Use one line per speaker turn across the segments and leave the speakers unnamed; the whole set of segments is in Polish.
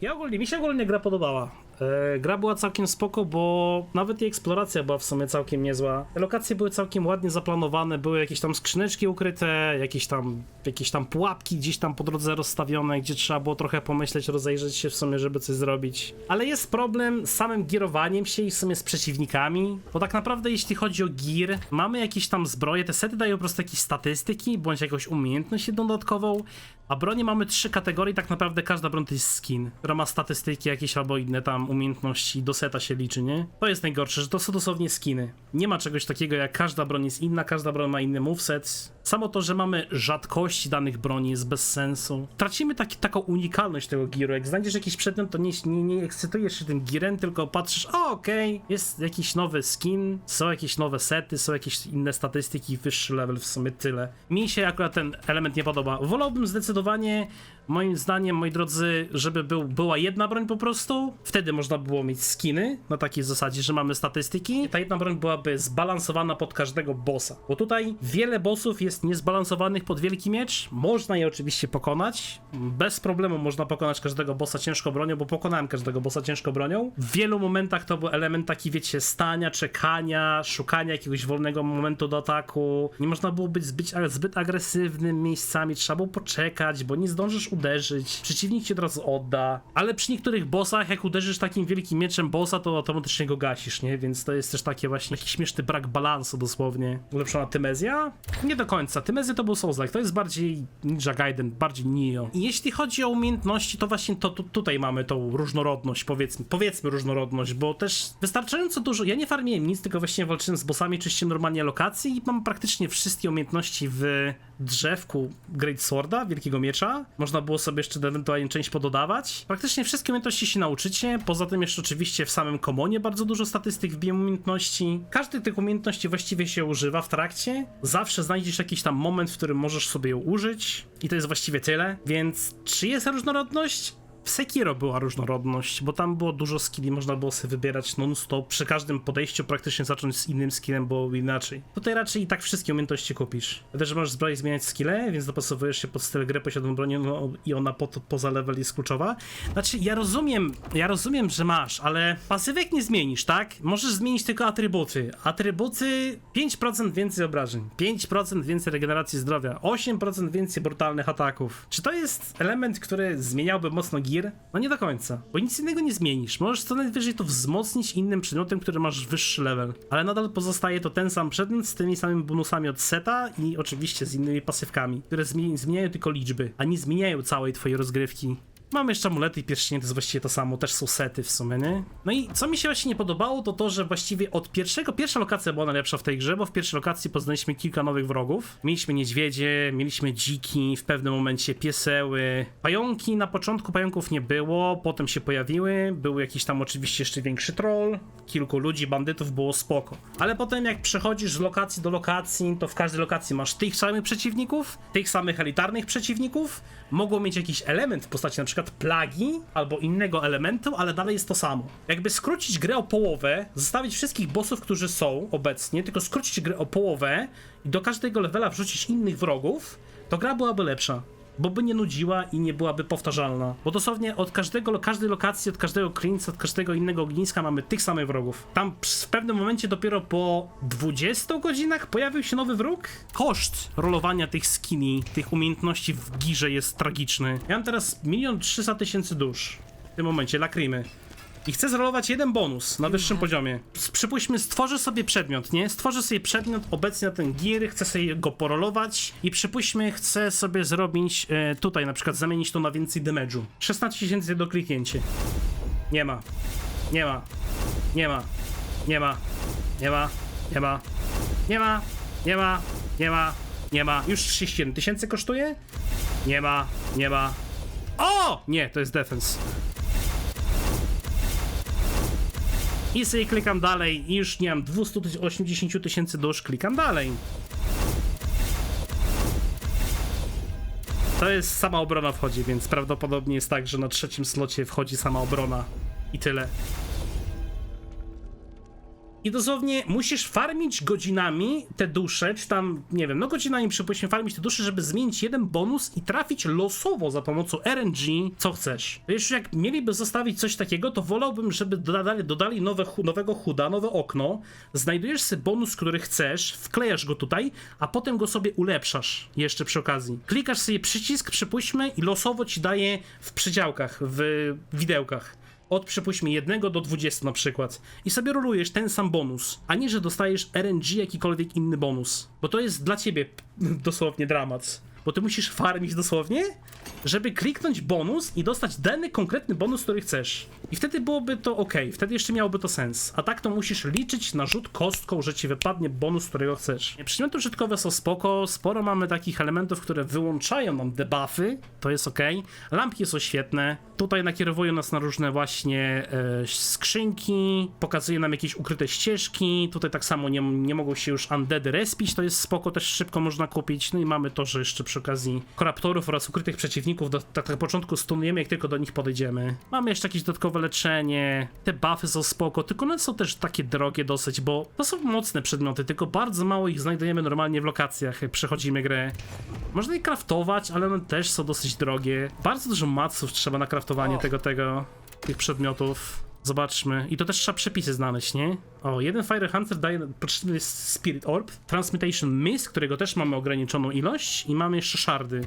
Ja ogólnie, mi się ogólnie gra podobała. E, gra była całkiem spoko, bo nawet i eksploracja była w sumie całkiem niezła. Lokacje były całkiem ładnie zaplanowane, były jakieś tam skrzyneczki ukryte, jakieś tam, jakieś tam pułapki gdzieś tam po drodze rozstawione, gdzie trzeba było trochę pomyśleć, rozejrzeć się w sumie, żeby coś zrobić. Ale jest problem z samym girowaniem się i w sumie z przeciwnikami, bo tak naprawdę jeśli chodzi o gir, mamy jakieś tam zbroje, te sety dają po prostu jakieś statystyki, bądź jakąś umiejętność dodatkową, a broni mamy trzy kategorie, tak naprawdę każda broń to jest skin, która ma statystyki jakieś albo inne tam umiejętności, do seta się liczy, nie? To jest najgorsze, że to są dosłownie skiny. Nie ma czegoś takiego jak każda broń jest inna, każda broń ma inny moveset. Samo to, że mamy rzadkości danych broni jest bez sensu. Tracimy taki, taką unikalność tego giru. Jak znajdziesz jakiś przedmiot, to nie, nie, nie ekscytujesz się tym girem, tylko patrzysz, o okej, jest jakiś nowy skin, są jakieś nowe sety, są jakieś inne statystyki, wyższy level, w sumie tyle. Mi się akurat ten element nie podoba. Wolałbym zdecydowanie, moim zdaniem, moi drodzy, żeby był, była jedna broń po prostu. Wtedy można było mieć skiny na takiej zasadzie, że mamy statystyki. Ta jedna broń byłaby zbalansowana pod każdego bossa. Bo tutaj wiele bossów jest niezbalansowanych pod wielki miecz. Można je oczywiście pokonać. Bez problemu można pokonać każdego bossa ciężką bronią, bo pokonałem każdego bossa ciężką bronią. W wielu momentach to był element taki, wiecie, stania, czekania, szukania jakiegoś wolnego momentu do ataku. Nie można było być zbyt, zbyt agresywnym miejscami, trzeba było poczekać, bo nie zdążysz uderzyć. Przeciwnik cię od razu odda. Ale przy niektórych bossach, jak uderzysz takim wielkim mieczem bossa, to automatycznie go gasisz, nie? Więc to jest też takie właśnie jakiś śmieszny brak balansu dosłownie. Ulepszona Tymezja? Nie do końca. Tymezja to był Souls-like, to jest bardziej Ninja Gaiden, bardziej Nioh. I jeśli chodzi o umiejętności, to właśnie to, tu- tutaj mamy tą różnorodność, powiedzmy, powiedzmy różnorodność, bo też wystarczająco dużo, ja nie farmiłem nic, tylko właśnie walczyłem z bossami, czyściłem normalnie lokacji i mam praktycznie wszystkie umiejętności w drzewku Great Sworda, Wielkiego Miecza. Można było sobie jeszcze ewentualnie część pododawać. Praktycznie wszystkie umiejętności się nauczycie, poza tym jeszcze oczywiście w samym komonie bardzo dużo statystyk wbiłem umiejętności. Każdy tych umiejętności właściwie się używa w trakcie. Zawsze znajdziesz jakiś tam moment, w którym możesz sobie ją użyć i to jest właściwie tyle. Więc czy jest różnorodność? W Sekiro była różnorodność, bo tam było dużo skilli, można było sobie wybierać non-stop. Przy każdym podejściu praktycznie zacząć z innym skillem, bo inaczej. Tutaj raczej i tak wszystkie umiejętności kupisz. Też możesz zbroi zmieniać skille, więc dopasowujesz się pod styl gry posiadaną bronią no, i ona po, poza level jest kluczowa. Znaczy, ja rozumiem, ja rozumiem, że masz, ale pasywek nie zmienisz, tak? Możesz zmienić tylko atrybuty. Atrybuty 5% więcej obrażeń, 5% więcej regeneracji zdrowia, 8% więcej brutalnych ataków. Czy to jest element, który zmieniałby mocno No nie do końca, bo nic innego nie zmienisz. Możesz co najwyżej to wzmocnić innym przedmiotem, który masz wyższy level, ale nadal pozostaje to ten sam przedmiot z tymi samymi bonusami od seta i oczywiście z innymi pasywkami, które zmieni- zmieniają tylko liczby, a nie zmieniają całej twojej rozgrywki. Mamy jeszcze amulety i pierścienie, to jest właściwie to samo, też są sety w sumie, nie? No i co mi się właśnie nie podobało, to to, że właściwie od pierwszego, pierwsza lokacja była najlepsza w tej grze, bo w pierwszej lokacji poznaliśmy kilka nowych wrogów. Mieliśmy niedźwiedzie, mieliśmy dziki, w pewnym momencie pieseły, pająki, na początku pająków nie było, potem się pojawiły, był jakiś tam oczywiście jeszcze większy troll, kilku ludzi, bandytów, było spoko. Ale potem jak przechodzisz z lokacji do lokacji, to w każdej lokacji masz tych samych przeciwników, tych samych elitarnych przeciwników, mogą mieć jakiś element w postaci na przykład plagi albo innego elementu, ale dalej jest to samo. Jakby skrócić grę o połowę, zostawić wszystkich bossów, którzy są obecnie, tylko skrócić grę o połowę i do każdego levela wrzucić innych wrogów, to gra byłaby lepsza. Bo by nie nudziła i nie byłaby powtarzalna. Bo dosłownie od każdego, każdej lokacji, od każdego klinca, od każdego innego ogniska mamy tych samych wrogów. Tam w pewnym momencie dopiero po 20 godzinach pojawił się nowy wróg. Koszt rolowania tych skini, tych umiejętności w girze jest tragiczny. Ja mam teraz milion trzysta tysięcy dusz. W tym momencie, lakrymy. I chcę zrolować jeden bonus na wyższym poziomie. S- Przypuśćmy, stworzę sobie przedmiot, nie? Stworzę sobie przedmiot obecnie na ten gear, chcę sobie go porolować i przypuśćmy, chcę sobie zrobić e, tutaj na przykład zamienić to na więcej damage'u. 16 tysięcy do kliknięcia. Nie ma. Nie ma. Nie ma. Nie ma. Nie ma. Nie ma. Nie ma. Nie ma. Nie ma. Nie ma. Już 31 tysięcy kosztuje? Nie ma. Nie ma. O! Nie, to jest defense. I sobie klikam dalej i już nie mam 280 tysięcy dusz, klikam dalej. To jest sama obrona wchodzi, więc prawdopodobnie jest tak, że na trzecim slocie wchodzi sama obrona i tyle. I dosłownie musisz farmić godzinami te dusze, czy tam, nie wiem, no godzinami przypuśćmy farmić te dusze, żeby zmienić jeden bonus i trafić losowo za pomocą RNG, co chcesz. Wiesz, jak mieliby zostawić coś takiego, to wolałbym, żeby dodali, dodali nowe, nowego chuda, nowe okno, znajdujesz sobie bonus, który chcesz, wklejasz go tutaj, a potem go sobie ulepszasz jeszcze przy okazji. Klikasz sobie przycisk, przypuśćmy, i losowo ci daje w przydziałkach, w widełkach od przypuśćmy 1 do 20 na przykład i sobie rolujesz ten sam bonus, a nie, że dostajesz RNG jakikolwiek inny bonus, bo to jest dla ciebie dosłownie dramat. Bo ty musisz farmić dosłownie, żeby kliknąć bonus i dostać dany konkretny bonus, który chcesz. I wtedy byłoby to ok, wtedy jeszcze miałoby to sens. A tak to musisz liczyć na rzut kostką, że ci wypadnie bonus, którego chcesz. Przedmioty użytkowe są spoko, sporo mamy takich elementów, które wyłączają nam debuffy, to jest ok. Lampki są świetne, tutaj nakierowują nas na różne właśnie e, skrzynki, pokazuje nam jakieś ukryte ścieżki, tutaj tak samo nie, nie mogą się już undeady respić, to jest spoko, też szybko można kupić. No i mamy to, że jeszcze przy okazji koraptorów oraz ukrytych przeciwników, do, tak na początku stunujemy, jak tylko do nich podejdziemy. Mamy jeszcze jakieś dodatkowe leczenie, te buffy są spoko, tylko one są też takie drogie dosyć, bo to są mocne przedmioty, tylko bardzo mało ich znajdujemy normalnie w lokacjach, jak przechodzimy grę. Można je craftować, ale one też są dosyć drogie. Bardzo dużo maców trzeba na craftowanie tego, tego, tych przedmiotów. Zobaczmy. I to też trzeba przepisy znaleźć, nie? O, jeden Fire Hunter daje Spirit Orb, Transmutation Mist, którego też mamy ograniczoną ilość i mamy jeszcze shardy.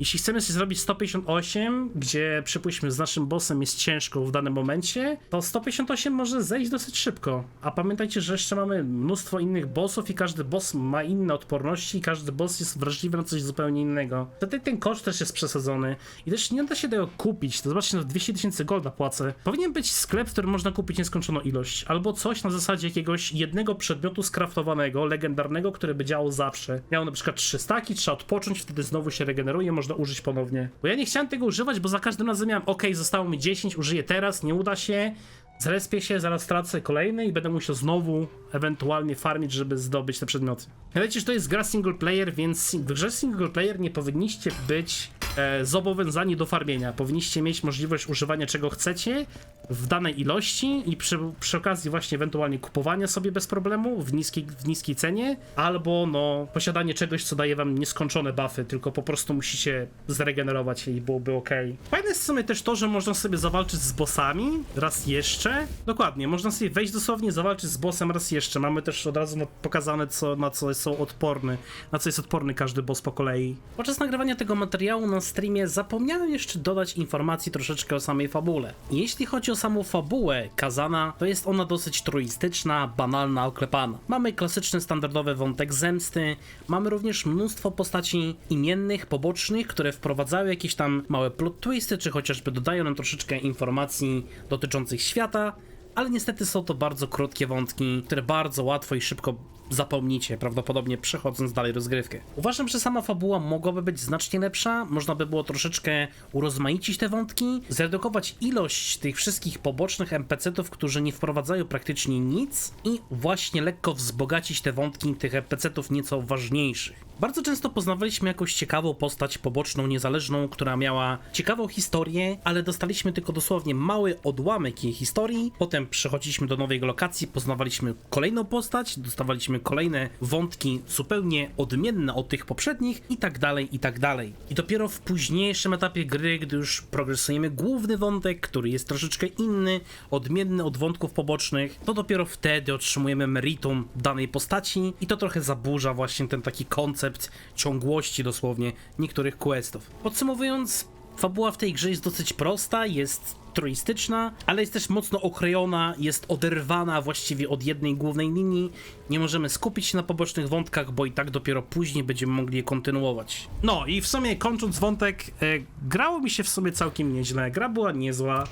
Jeśli chcemy sobie zrobić 158, gdzie przypuśćmy z naszym bossem jest ciężko w danym momencie, to 158 może zejść dosyć szybko. A pamiętajcie, że jeszcze mamy mnóstwo innych bossów i każdy boss ma inne odporności i każdy boss jest wrażliwy na coś zupełnie innego. Wtedy ten koszt też jest przesadzony i też nie da się tego kupić. To zobaczcie, no 200 tysięcy golda płacę. Powinien być sklep, w którym można kupić nieskończoną ilość, albo coś na zasadzie jakiegoś jednego przedmiotu skraftowanego, legendarnego, który by działał zawsze. Miał na przykład 3 staki, trzeba odpocząć, wtedy znowu się regeneruje, można użyć ponownie. Bo ja nie chciałem tego używać, bo za każdym razem miałem, ok, zostało mi 10, użyję teraz, nie uda się, zrespię się, zaraz tracę kolejny i będę musiał znowu ewentualnie farmić, żeby zdobyć te przedmioty. Że to jest gra single player, więc w grze single player nie powinniście być e, zobowiązani do farmienia. Powinniście mieć możliwość używania czego chcecie w danej ilości i przy, przy okazji właśnie ewentualnie kupowania sobie bez problemu w niskiej, w niskiej cenie, albo no posiadanie czegoś, co daje wam nieskończone buffy, tylko po prostu musicie zregenerować je i byłoby ok. Fajne jest w sumie też to, że można sobie zawalczyć z bossami raz jeszcze. Dokładnie, można sobie wejść dosłownie, zawalczyć z bossem raz jeszcze. Mamy też od razu no, pokazane, co, na co są odporny, na co jest odporny każdy boss po kolei. Podczas nagrywania tego materiału na streamie zapomniałem jeszcze dodać informacji troszeczkę o samej fabule. Jeśli chodzi o samą fabułę Kazana, to jest ona dosyć truistyczna, banalna, oklepana. Mamy klasyczny, standardowy wątek zemsty, mamy również mnóstwo postaci imiennych, pobocznych, które wprowadzają jakieś tam małe plot twisty, czy chociażby dodają nam troszeczkę informacji dotyczących świata, ale niestety są to bardzo krótkie wątki, które bardzo łatwo i szybko zapomnicie, prawdopodobnie przechodząc dalej rozgrywkę. Uważam, że sama fabuła mogłaby być znacznie lepsza, można by było troszeczkę urozmaicić te wątki, zredukować ilość tych wszystkich pobocznych NPC-ów, którzy nie wprowadzają praktycznie nic i właśnie lekko wzbogacić te wątki tych NPC-ów nieco ważniejszych. Bardzo często poznawaliśmy jakąś ciekawą postać poboczną, niezależną, która miała ciekawą historię, ale dostaliśmy tylko dosłownie mały odłamek jej historii. Potem przechodziliśmy do nowej lokacji, poznawaliśmy kolejną postać, dostawaliśmy kolejne wątki zupełnie odmienne od tych poprzednich i tak dalej, i tak dalej. I dopiero w późniejszym etapie gry, gdy już progresujemy główny wątek, który jest troszeczkę inny, odmienny od wątków pobocznych, to dopiero wtedy otrzymujemy meritum danej postaci i to trochę zaburza właśnie ten taki koncept ciągłości dosłownie niektórych questów. Podsumowując, fabuła w tej grze jest dosyć prosta, jest truistyczna, ale jest też mocno okrojona, jest oderwana właściwie od jednej głównej linii. Nie możemy skupić się na pobocznych wątkach, bo i tak dopiero później będziemy mogli je kontynuować. No i w sumie kończąc wątek, e, grało mi się w sumie całkiem nieźle. Gra była niezła.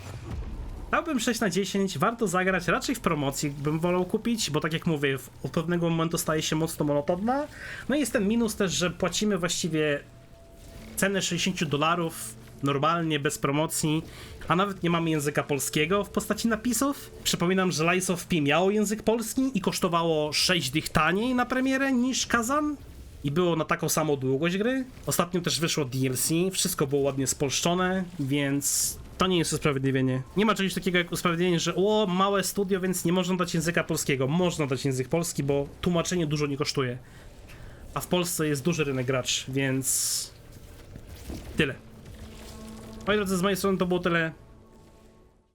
Dałbym 6 na 10, warto zagrać, raczej w promocji bym wolał kupić, bo tak jak mówię, od pewnego momentu staje się mocno monotonna. No i jest ten minus też, że płacimy właściwie cenę 60 dolarów normalnie, bez promocji, a nawet nie mamy języka polskiego w postaci napisów. Przypominam, że Lies of P miało język polski i kosztowało 6 dych taniej na premierę niż Kazan. I było na taką samą długość gry. Ostatnio też wyszło DLC, wszystko było ładnie spolszczone, więc To nie jest usprawiedliwienie. Nie ma czegoś takiego jak usprawiedliwienie, że o, małe studio, więc nie można dać języka polskiego. Można dać język polski, bo tłumaczenie dużo nie kosztuje. A w Polsce jest duży rynek gracz, więc... Tyle. Moi drodzy, z mojej strony to było tyle.